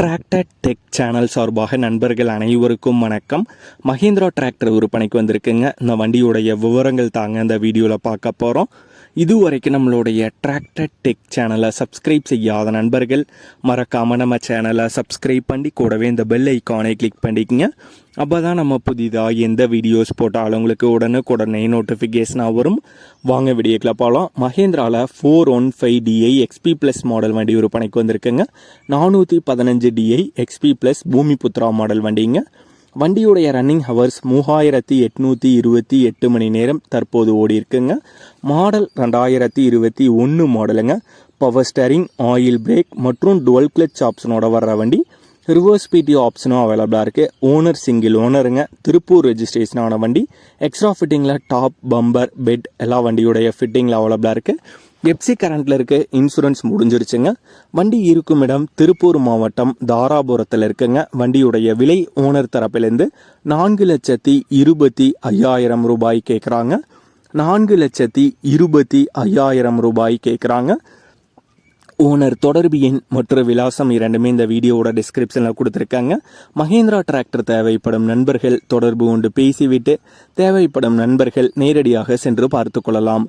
Tractor tech channel சார்பாக நண்பர்கள் அனைவருக்கும் வணக்கம். மஹேந்திரா டிராக்டர் விற்பனைக்கு வந்திருக்குங்க. இந்த வண்டியுடைய விவரங்கள் தாங்க இந்த வீடியோவில் பார்க்க போகிறோம் இதுவரைக்கும் நம்மளுடைய டிராக்டர் டெக் சேனலை சப்ஸ்கிரைப் செய்யாத நண்பர்கள் மறக்காமல் நம்ம சேனலை சப்ஸ்கிரைப் பண்ணி கூடவே இந்த பெல் ஐக்கானை கிளிக் பண்ணிக்கங்க. அப்போ தான் நம்ம புதிதாக எந்த வீடியோஸ் போட்டாலும் உங்களுக்கு உடனுக்குடனே நோட்டிஃபிகேஷனாக வரும். வாங்க வீடியோக்கில் போகலாம் மஹேந்திராவில் four one five DI XP plus model வண்டி விற்பனைக்கு வந்திருக்குங்க. நானூற்றி பதினஞ்சு DI XP plus Bhoomiputra model வண்டிங்க. வண்டியுடைய ரன்னிங் ஹவர்ஸ் மூவாயிரத்தி எட்நூற்றி இருபத்தி எட்டு மணி நேரம் தற்போது ஓடி இருக்குங்க மாடல் ரெண்டாயிரத்தி இருபத்தி ஒன்று மாடலுங்க பவர் ஸ்டேரிங் ஆயில் பிரேக் மற்றும் டுவல் கிளச் ஆப்ஷனோட வர்ற வண்டி. ரிவர்ஸ் பிடி ஆப்ஷனும் அவைலபிளாக இருக்குது ஓனர் சிங்கிள் ஓனருங்க திருப்பூர் ரெஜிஸ்ட்ரேஷனான வண்டி. எக்ஸ்ட்ரா ஃபிட்டிங்கில் டாப் பம்பர் பெட் எல்லா வண்டியுடைய ஃபிட்டிங்கில் அவைலபிளாக இருக்குது எப்சி கரண்ட்டில் இருக்க இன்சூரன்ஸ் முடிஞ்சிருச்சுங்க. வண்டி இருக்கும் இடம் திருப்பூர் மாவட்டம் தாராபுரத்தில் இருக்குங்க. வண்டியுடைய விலை ஓனர் தரப்பிலேருந்து நான்கு லட்சத்தி இருபத்தி ஐயாயிரம் ரூபாய் கேட்குறாங்க நான்கு லட்சத்தி இருபத்தி ஐயாயிரம் ரூபாய் கேட்குறாங்க ஓனர் தொடர்பு எண் மற்றும் விலாசம் இரண்டுமே இந்த வீடியோவோட டிஸ்கிரிப்ஷனில் கொடுத்துருக்காங்க. மகேந்திரா டிராக்டர் தேவைப்படும் நண்பர்கள் தொடர்பு கொண்டு பேசிவிட்டு தேவைப்படும் நண்பர்கள் நேரடியாக சென்று பார்த்து கொள்ளலாம்.